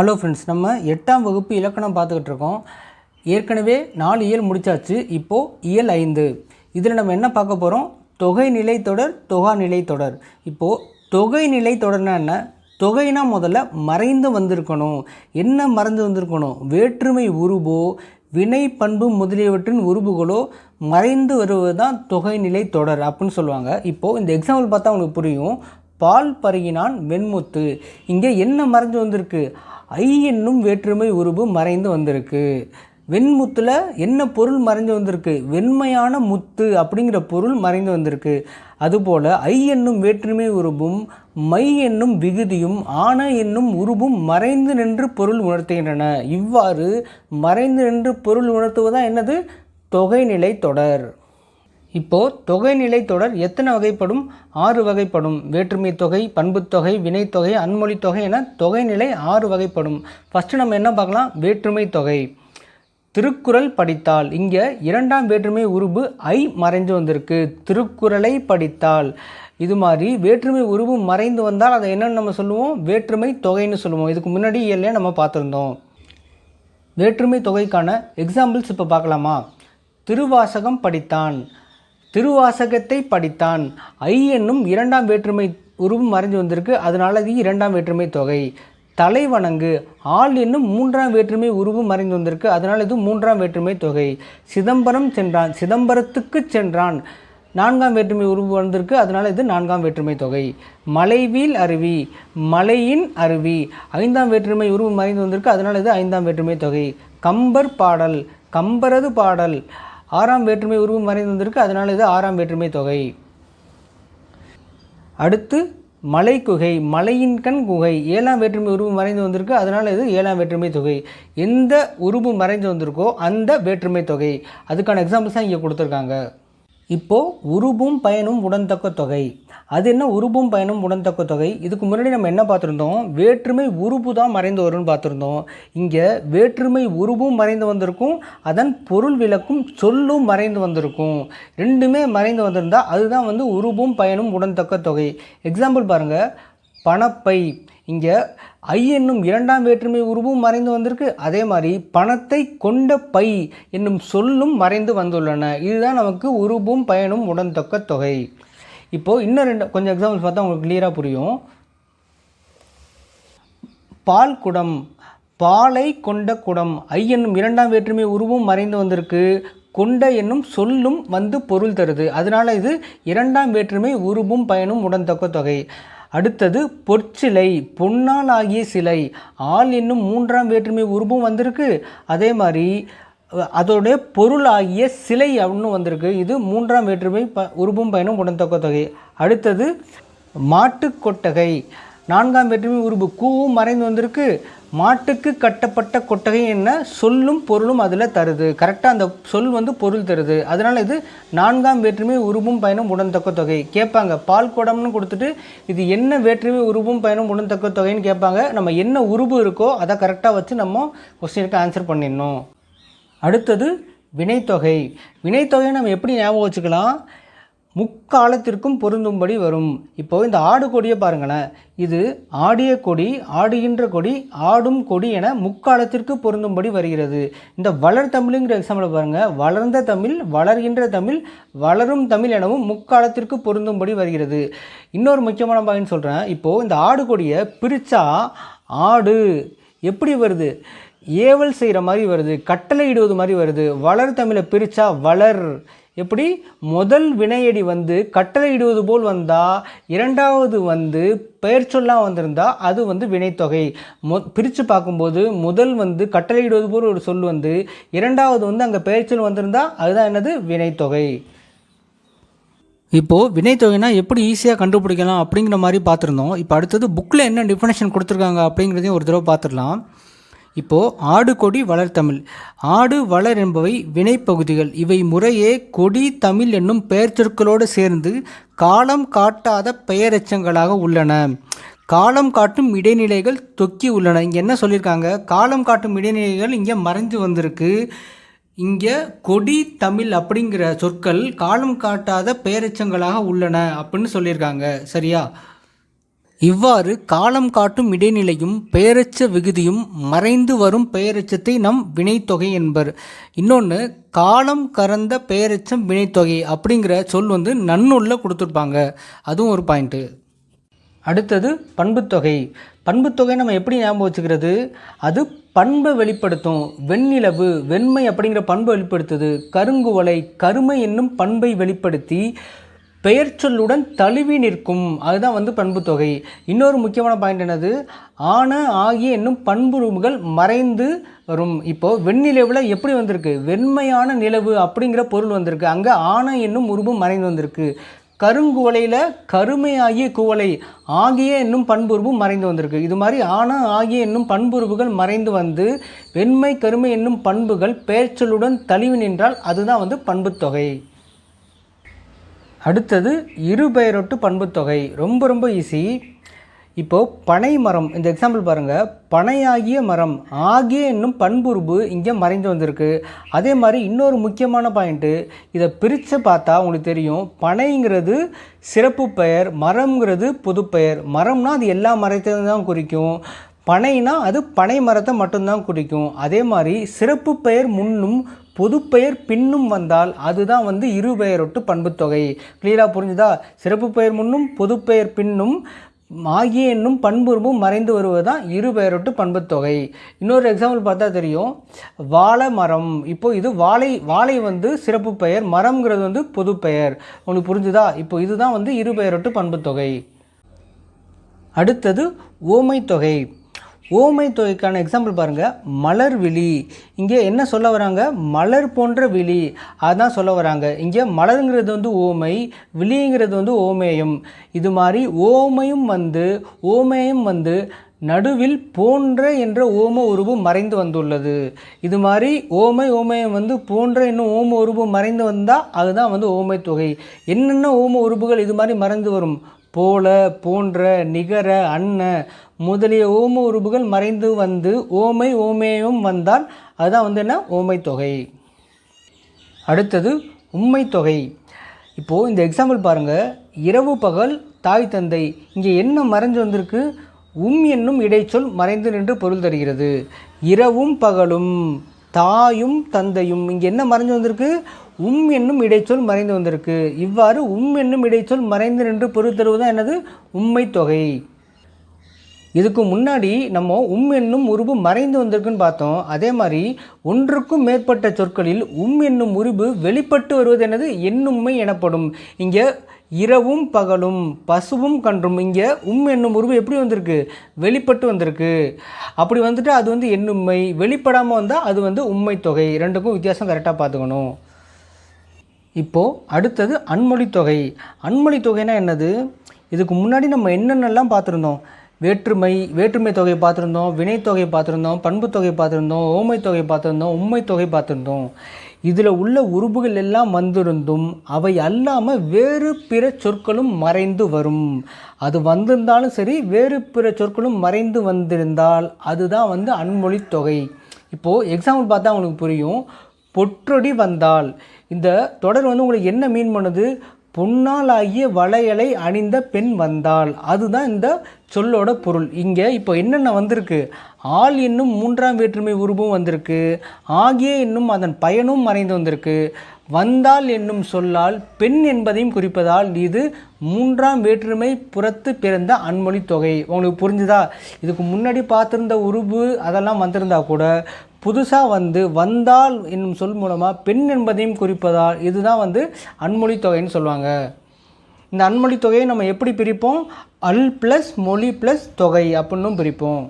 Hello friends நம்ம எட்டாம் வகுப்பு இலக்கணம் பார்த்துக்கிட்டு இருக்கோம் ஏற்கனவே நாலு இயல் முடிச்சாச்சு இப்போது இயல் ஐந்து. இதில் நம்ம என்ன பார்க்க போகிறோம் தொகை நிலை தொடர் தொகா நிலை தொடர். இப்போது தொகை நிலை தொடர்னா என்ன? தொகைனா முதல்ல மறைந்து வந்திருக்கணும். என்ன மறைந்து வந்திருக்கணும்? வேற்றுமை உருவோ வினை பண்பு முதலியவற்றின் உருபுகளோ மறைந்து வருவது தான் தொகை நிலை தொடர் அப்படின்னு சொல்லுவாங்க. இப்போது இந்த எக்ஸாம்பிள் பார்த்தா உங்களுக்கு புரியும். பால் பருகினான் வெண்முத்து. இங்கே என்ன மறைஞ்சு வந்திருக்கு? ஐ என்னும் வேற்றுமை உருவு மறைந்து வந்திருக்கு. வெண்முத்தில் என்ன பொருள் மறைந்து வந்திருக்கு? வெண்மையான முத்து அப்படிங்கிற பொருள் மறைந்து வந்திருக்கு. அதுபோல் ஐ என்னும் வேற்றுமை உருவும் மை என்னும் விகுதியும் ஆன என்னும் உருவும் மறைந்து நின்று பொருள் உணர்த்துகின்றன. இவ்வாறு மறைந்து நின்று பொருள் உணர்த்துவதுதான் என்னது? தொகைநிலை தொடர். இப்போது தொகைநிலை தொடர் எத்தனை வகைப்படும்? ஆறு வகைப்படும். வேற்றுமை தொகை பண்புத்தொகை வினைத்தொகை அன்மொழி தொகை என தொகைநிலை ஆறு வகைப்படும். ஃபஸ்ட்டு நம்ம என்ன பார்க்கலாம்? வேற்றுமை தொகை. திருக்குறள் படித்தால் இங்கே இரண்டாம் வேற்றுமை உருபு ஐ மறைஞ்சு வந்திருக்கு. திருக்குறளை படித்தால் இது மாதிரி வேற்றுமை உருவு மறைந்து வந்தால் அதை என்னென்னு நம்ம சொல்லுவோம்? வேற்றுமை தொகைன்னு சொல்லுவோம். இதுக்கு முன்னாடி இயல்லையே நம்ம பார்த்துருந்தோம். வேற்றுமை தொகைக்கான எக்ஸாம்பிள்ஸ் இப்போ பார்க்கலாமா? திருவாசகம் படித்தான். திருவாசகத்தை படித்தான். ஐ என்னும் இரண்டாம் வேற்றுமை உருவம் மறைஞ்சு வந்திருக்கு. அதனால இது இரண்டாம் வேற்றுமை தொகை. தலைவணங்கு. ஆள் என்னும் மூன்றாம் வேற்றுமை உருவம் மறைந்து வந்திருக்கு. அதனால் இது மூன்றாம் வேற்றுமை தொகை. சிதம்பரம் சென்றான். சிதம்பரத்துக்கு சென்றான். நான்காம் வேற்றுமை உருவம் வந்திருக்கு. அதனால் இது நான்காம் வேற்றுமை தொகை. மலைவீல் அருவி. மலையின் அருவி. ஐந்தாம் வேற்றுமை உருவம் மறைந்து வந்திருக்கு. அதனால் இது ஐந்தாம் வேற்றுமை தொகை. கம்பர் பாடல். கம்பரது பாடல். ஆறாம் வேற்றுமை உருவம் மறைந்து வந்திருக்கு அதனால் இது ஆறாம் வேற்றுமை தொகை. அடுத்து மலை குகை மலையின் கண் குகை ஏழாம் வேற்றுமை உருவம் மறைந்து வந்திருக்கு அதனால் இது ஏழாம் வேற்றுமை தொகை. எந்த உருவு மறைந்து வந்திருக்கோ அந்த வேற்றுமை தொகை. அதுக்கான எக்ஸாம்பிள்ஸ் தான் இங்கே கொடுத்துருக்காங்க. இப்போது உருபும் பயனும் உடன்தக்க தொகை. அது என்ன உருபும் பயனும் உடன்தக்க தொகை? இதுக்கு முன்னாடி நம்ம என்ன பார்த்துருந்தோம்? வேற்றுமை உருபு தான் மறைந்து வரும்னு பார்த்துருந்தோம். இங்கே வேற்றுமை உருபும் மறைந்து வந்திருக்கும் அதன் பொருள் விளக்கும் சொல்லும் மறைந்து வந்திருக்கும். ரெண்டுமே மறைந்து வந்திருந்தால் அதுதான் வந்து உருபும் பயனும் உடன்தக்க தொகை. எக்ஸாம்பிள் பாருங்கள் பணப்பை. இங்கே ஐ என்னும் இரண்டாம் வேற்றுமை உருவும் மறைந்து வந்திருக்கு. அதே மாதிரி பணத்தை கொண்ட பை என்னும் சொல்லும் மறைந்து வந்துள்ளன. இதுதான் நமக்கு உருவும் பயனும் உடன்தக்க தொகை. இப்போது இன்னும் ரெண்டு கொஞ்சம் எக்ஸாம்பிள்ஸ் பார்த்தா உங்களுக்கு கிளியராக புரியும். பால் குடம் பாலை கொண்ட குடம். ஐ என்னும் இரண்டாம் வேற்றுமை உருவும் மறைந்து வந்திருக்கு. கொண்ட என்னும் சொல்லும் வந்து பொருள் தருது. அதனால் இது இரண்டாம் வேற்றுமை உருவும் பயனும் உடன்தக்க தொகை. அடுத்தது பொற்சிலை பொன்னால் ஆகிய சிலை. ஆள் என்னும் மூன்றாம் வேற்றுமை உருவும் வந்திருக்கு. அதே மாதிரி அதோடைய பொருளாகிய சிலை அப்படின்னு வந்திருக்கு. இது மூன்றாம் வேற்றுமை ப உருவும் பயனும் உடன்தக்க தொகை அடுத்தது மாட்டுக்கொட்டகை நான்காம் வேற்றுமை உருவு கூவும் மறைந்து வந்திருக்கு. மாட்டுக்கு கட்டப்பட்ட கொட்டகை என்ன? சொல்லும் பொருளும் அதில் தருது. கரெக்டாக அந்த சொல் வந்து பொருள் தருது. அதனால் இது நான்காம் வேற்றுமை உருவும் பயனும் உடன்தக்க தொகை கேட்பாங்க பால் குடம்னு கொடுத்துட்டு இது என்ன வேற்றுமை உருவும் பயணம் உடன்தக்க தொகைன்னு கேட்பாங்க. நம்ம என்ன உருவு இருக்கோ அதை கரெக்டாக வச்சு நம்ம கொஸ்டினுக்கு ஆன்சர் பண்ணிடணும். அடுத்தது வினைத்தொகை. வினைத்தொகையை நம்ம எப்படி ஞாபகம் வச்சுக்கலாம்? முக்காலத்திற்கும் பொருந்தும்படி வரும். இப்போது இந்த ஆடு கொடியை பாருங்களேன். இது ஆடிய கொடி ஆடுகின்ற கொடி ஆடும் கொடி என முக்காலத்திற்கு பொருந்தும்படி வருகிறது. இந்த வளர் தமிழுங்கிற எக்ஸாம்பிளை பாருங்கள் வளர்ந்த தமிழ் வளர்கின்ற தமிழ் வளரும் தமிழ் எனவும் முக்காலத்திற்கு பொருந்தும்படி வருகிறது. இன்னொரு முக்கியமான பாயிண்ட் சொல்கிறேன் இப்போது இந்த ஆடு கொடியை பிரித்தா ஆடு எப்படி வருது? ஏவல் செய்கிற மாதிரி வருது கட்டளை இடுவது மாதிரி வருது வளர் தமிழை பிரித்தா வளர். எப்படி? முதல் வினையடி வந்து கட்டளை இடுவது போல் வந்தால் இரண்டாவது வந்து பெயர் வந்திருந்தால் அது வந்து வினைத்தொகை. மொ பிரித்து பார்க்கும்போது முதல் வந்து கட்டளையிடுவது போல் ஒரு சொல் வந்து இரண்டாவது வந்து அங்கே பெயர்ச்சொல் வந்திருந்தால் அதுதான் என்னது? வினைத்தொகை. இப்போது வினைத்தொகைனா எப்படி ஈஸியாக கண்டுபிடிக்கலாம் அப்படிங்கிற மாதிரி பார்த்துருந்தோம். இப்போ அடுத்தது புக்கில் என்ன டிஃபனேஷன் கொடுத்துருக்காங்க அப்படிங்கிறதையும் ஒரு தடவை பார்த்துடலாம். இப்போது ஆடு கொடி வளர்த்தமிழ் ஆடு வளர் என்பவை வினைப்பகுதிகள். இவை முறையே கொடி தமிழ் என்னும் பெயர் சொற்களோடு சேர்ந்து காலம் காட்டாத பெயரெச்சங்களாக உள்ளன. காலம் காட்டும் இடைநிலைகள் தொக்கி உள்ளன. இங்கே என்ன சொல்லியிருக்காங்க? காலம் காட்டும் இடைநிலைகள் இங்கே மறைஞ்சு வந்திருக்கு. இங்கே கொடி தமிழ் அப்படிங்கிற சொற்கள் காலம் காட்டாத பெயரெச்சங்களாக உள்ளன அப்படின்னு சொல்லியிருக்காங்க. சரியா? இவ்வாறு காலம் காட்டும் இடைநிலையும் பெயரச்ச விகுதியும் மறைந்து வரும் பெயரச்சத்தை நம் வினைத்தொகை என்பர். இன்னொன்று காலம் கறந்த பெயரச்சம் வினைத்தொகை அப்படிங்கிற சொல் வந்து நன்னுள்ள கொடுத்துருப்பாங்க. அதுவும் ஒரு பாயிண்ட்டு அடுத்தது பண்புத்தொகை. பண்புத்தொகை நம்ம எப்படி ஞாபகம் வச்சுக்கிறது? அது பண்பை வெளிப்படுத்தும். வெண்ணிலவு வெண்மை அப்படிங்கிற பண்பை வெளிப்படுத்துது. கருங்குவலை கருமை என்னும் பண்பை வெளிப்படுத்தி பெயர் சொல்லுடன் தழுவி நிற்கும். அதுதான் வந்து பண்புத்தொகை இன்னொரு முக்கியமான பாயிண்ட் என்னது? ஆன ஆகிய என்னும் பண்புருவுகள் மறைந்து வரும். இப்போது வெண்ணிலவில் எப்படி வந்திருக்கு? வெண்மையான நிலவு அப்படிங்கிற பொருள் வந்திருக்கு. அங்கே ஆன என்னும் உருவம் மறைந்து வந்திருக்கு. கருங்குவலையில் கருமையாகிய குவளை ஆகிய என்னும் பண்புருவும் மறைந்து வந்திருக்கு. இது மாதிரி ஆன ஆகிய என்னும் பண்புருவுகள் மறைந்து வந்து வெண்மை கருமை என்னும் பண்புகள் பெயர்ச்சொல்லுடன் தழுவி நின்றால் அதுதான் வந்து பண்புத்தொகை அடுத்தது இருபெயரொட்டு பண்புத்தொகை ரொம்ப ரொம்ப ஈஸி இப்போது பனை மரம் இந்த எக்ஸாம்பிள் பாருங்கள் பனையாகிய மரம் ஆகிய என்னும் பண்புருபு இங்கே மறைந்து வந்திருக்கு. அதே மாதிரி இன்னொரு முக்கியமான பாயிண்ட்டு இதை பிரித்து பார்த்தா உங்களுக்கு தெரியும். பனைங்கிறது சிறப்பு பெயர் மரம்ங்கிறது பொதுப்பெயர் மரம்னா அது எல்லா மரத்தையும் தான் குறிக்கும். பனைனா அது பனை மரத்தை மட்டும்தான் குறிக்கும். அதே மாதிரி சிறப்பு பெயர் முன்னும் பொதுப்பெயர் பின்னும் வந்தால் அதுதான் வந்து இருபெயரொட்டு பண்புத்தொகை. கிளியராக புரிஞ்சுதா? சிறப்பு பெயர் முன்னும் பொதுப்பெயர் பின்னும் ஆகிய என்னும் பண்புரும்பும் மறைந்து வருவது தான் இருபெயரொட்டு பண்புத்தொகை. இன்னொரு எக்ஸாம்பிள் பார்த்தா தெரியும். வாழை மரம். இப்போது இது வாழை வாழை வந்து சிறப்பு பெயர் மரம்ங்கிறது வந்து பொதுப்பெயர். உங்களுக்கு புரிஞ்சுதா? இப்போ இதுதான் வந்து இருபெயரொட்டு பண்புத்தொகை. அடுத்தது ஓமை தொகை ஓமை தொகைக்கான எக்ஸாம்பிள் பாருங்கள் மலர் விழி. இங்கே என்ன சொல்ல வராங்க? மலர் போன்ற விழி. அதான் சொல்ல வராங்க. இங்கே மலருங்கிறது வந்து ஓமை விழிங்கிறது வந்து ஓமேயம். இது மாதிரி ஓமையும் வந்து ஓமேயம் வந்து நடுவில் போன்ற என்ற ஓம உருவம் மறைந்து வந்துள்ளது. இது மாதிரி ஓமை ஓமயம் வந்து போன்ற இன்னும் ஓம உருவம் மறைந்து வந்தால் அதுதான் வந்து ஓமை தொகை. என்னென்ன ஓம உருவுகள் இது மாதிரி மறைந்து வரும்? போல போன்ற நிகர அன்ன முதலிய ஓம உருபுகள் மறைந்து வந்து ஓமை ஓமேயும் வந்தால் அதுதான் வந்து என்ன? ஓமை தொகை. அடுத்தது உண்மை தொகை. இப்போது இந்த எக்ஸாம்பிள் பாருங்கள் இரவு பகல் தாய் தந்தை. இங்கே என்ன மறைஞ்சு வந்திருக்கு? உம் என்னும் இடைச்சொல் மறைந்து நின்று பொருள் தருகிறது. இரவும் பகலும் தாயும் தந்தையும். இங்கே என்ன மறைஞ்சு வந்திருக்கு? உம் என்னும் இடைச்சொல் மறைந்து வந்திருக்கு. இவ்வாறு உம் என்னும் இடைச்சொல் மறைந்து நின்று பொருள் தருவதுதான் என்னது? உண்மை தொகை. இதுக்கு முன்னாடி நம்ம உம் என்னும் உருபு மறைந்து வந்திருக்குன்னு பார்த்தோம். அதே மாதிரி ஒன்றுக்கும் மேற்பட்ட சொற்களில் உம் என்னும் உருபு வெளிப்பட்டு வருவது என்னது? எண்ணும்மை எனப்படும். இங்கே இரவும் பகலும் பசுவும் கன்றும். இங்கே உம் என்னும் உருவு எப்படி வந்திருக்கு? வெளிப்பட்டு வந்திருக்கு. அப்படி வந்துட்டு அது வந்து எண்ணும்மை வெளிப்படாமல் வந்தால் அது வந்து உண்மை தொகை. ரெண்டுக்கும் வித்தியாசம் கரெக்டாக பார்த்துக்கணும். இப்போது அடுத்தது அன்மொழி தொகை. அன்மொழி தொகைனா என்னது? இதுக்கு முன்னாடி நம்ம என்னென்னலாம் பார்த்துருந்தோம்? வேற்றுமை வேற்றுமை தொகை பார்த்துருந்தோம் வினைத்தொகை பார்த்துருந்தோம் பண்பு தொகை பார்த்துருந்தோம் ஓமை தொகை பார்த்துருந்தோம் உண்மை தொகை பார்த்துருந்தோம். இதில் உள்ள உருபுகள் எல்லாம் வந்திருந்தும் அவை அல்லாமல் வேறு பிற சொற்களும் மறைந்து வரும். அது வந்திருந்தாலும் சரி வேறு பிற சொற்களும் மறைந்து வந்திருந்தால் அதுதான் வந்து அன்மொழி தொகை. இப்போது எக்ஸாம்பிள் பார்த்தா உங்களுக்கு புரியும். பொற்றொடி வந்தால். இந்த தொடர் வந்து உங்களுக்கு என்ன மீன் பண்ணுது? பொன்னால் ஆகிய வளையலை அணிந்த பெண் வந்தாள் அதுதான் இந்த சொல்லோட பொருள். இங்கே இப்போ என்னென்ன வந்திருக்கு? ஆள் என்னும் மூன்றாம் வேற்றுமை உருவம் வந்திருக்கு. ஆகிய என்னும் அதன் பயனும் மறைந்து வந்திருக்கு. வந்தால் என்னும் சொல்லால் பெண் என்பதையும் குறிப்பதால் இது மூன்றாம் வேற்றுமை புறத்து பிறந்த அன்மொழி தொகை. உங்களுக்கு புரிஞ்சுதா? இதுக்கு முன்னாடி பார்த்துருந்த உருவு அதெல்லாம் வந்திருந்தா கூட புதுசாக வந்து வந்தால் என்னும் சொல் மூலமாக பெண் என்பதையும் குறிப்பதால் இதுதான் வந்து அன்மொழி தொகைன்னு சொல்லுவாங்க. இந்த அன்மொழி தொகையை நம்ம எப்படி பிரிப்போம்? அல் ப்ளஸ் மொழி ப்ளஸ் தொகை அப்படின்னும் பிரிப்போம்.